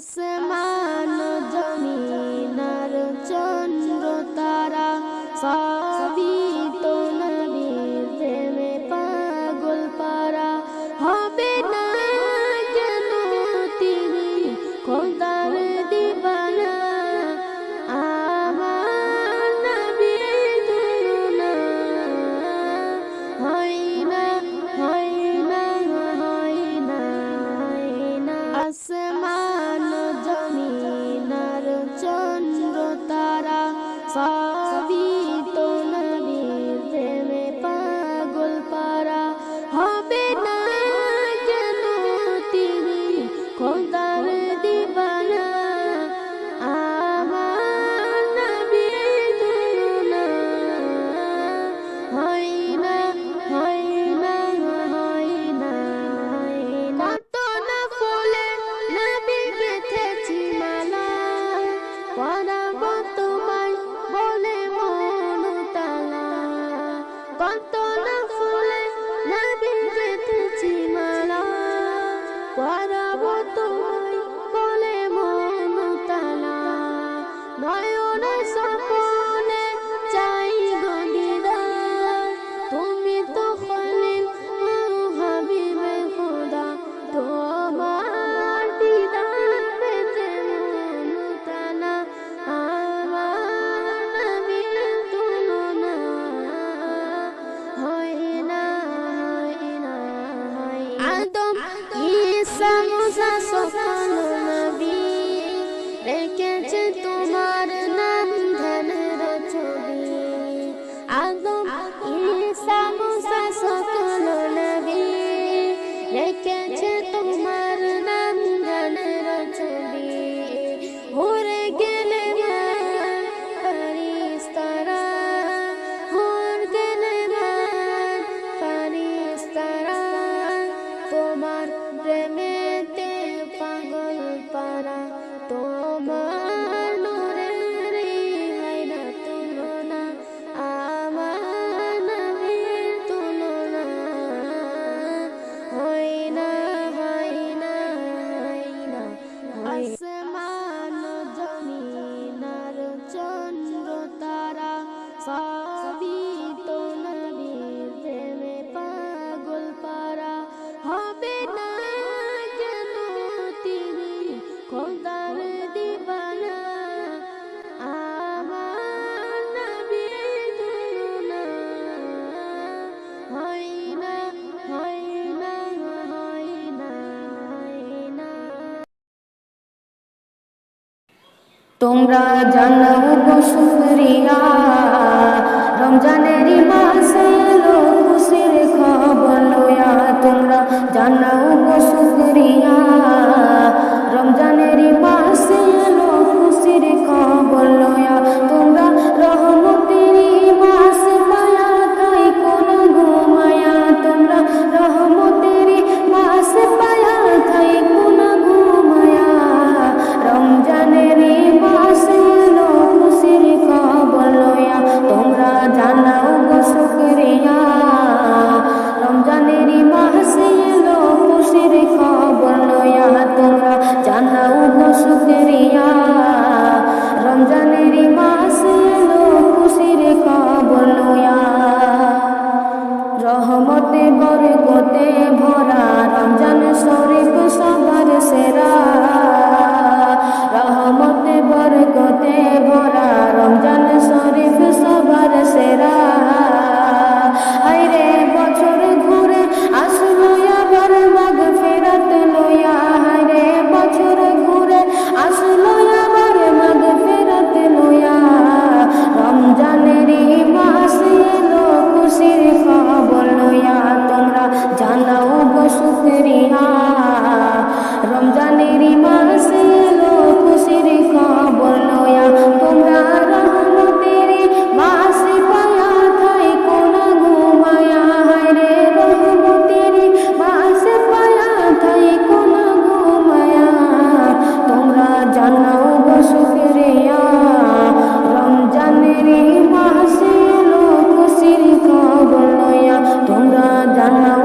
semana. তোমরা জানাও গো শুকরিয়া রমজানের মাসে one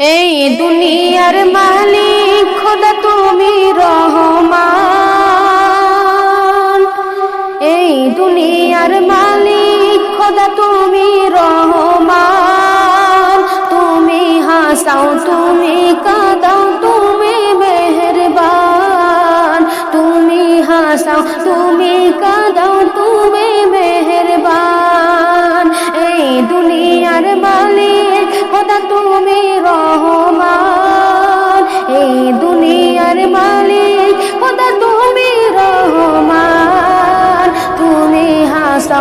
এই দুনিয়ার মালিক খোদা তুমি রহমান। এই দুনিয়ার মালিক খোদা তুমি রহমান। তুমি হাসাও, তুমি কাঁদাও, তুমি মেহরবান। তুমি হাসাও, তুমি কাঁদাও, তুমি মেহ सौ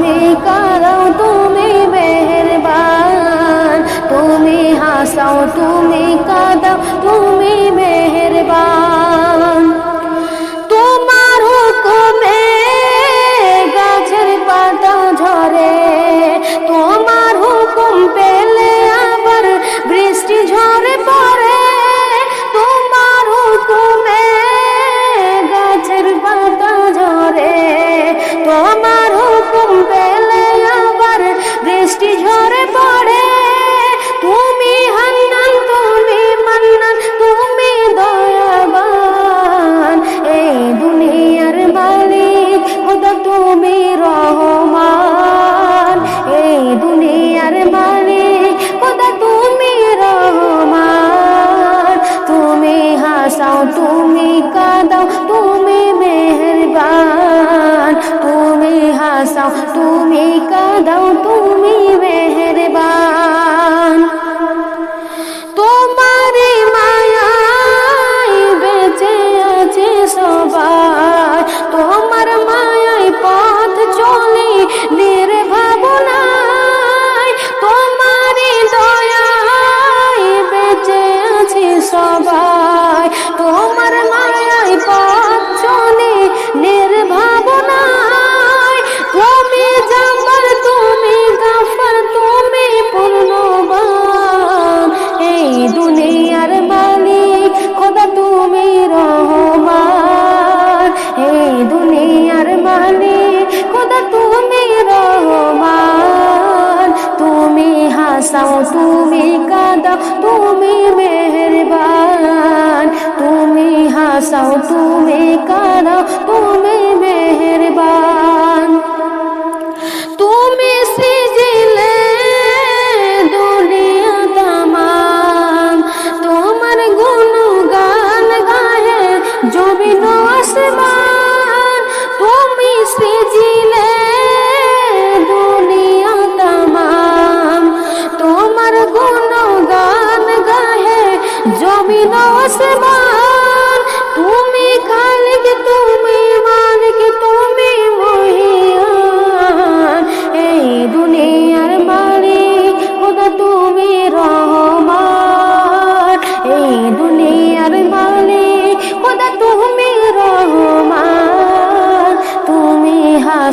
弥勒 তুমি কাদা তুমি মেহরবান। তুমি হাসাও তুমি কাদা তুমি মেহরবান।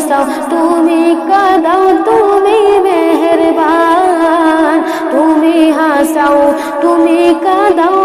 হাসাও তুমি কাদাও তুমি মেহরবান। তুমি হাসাও তুমি কাদাও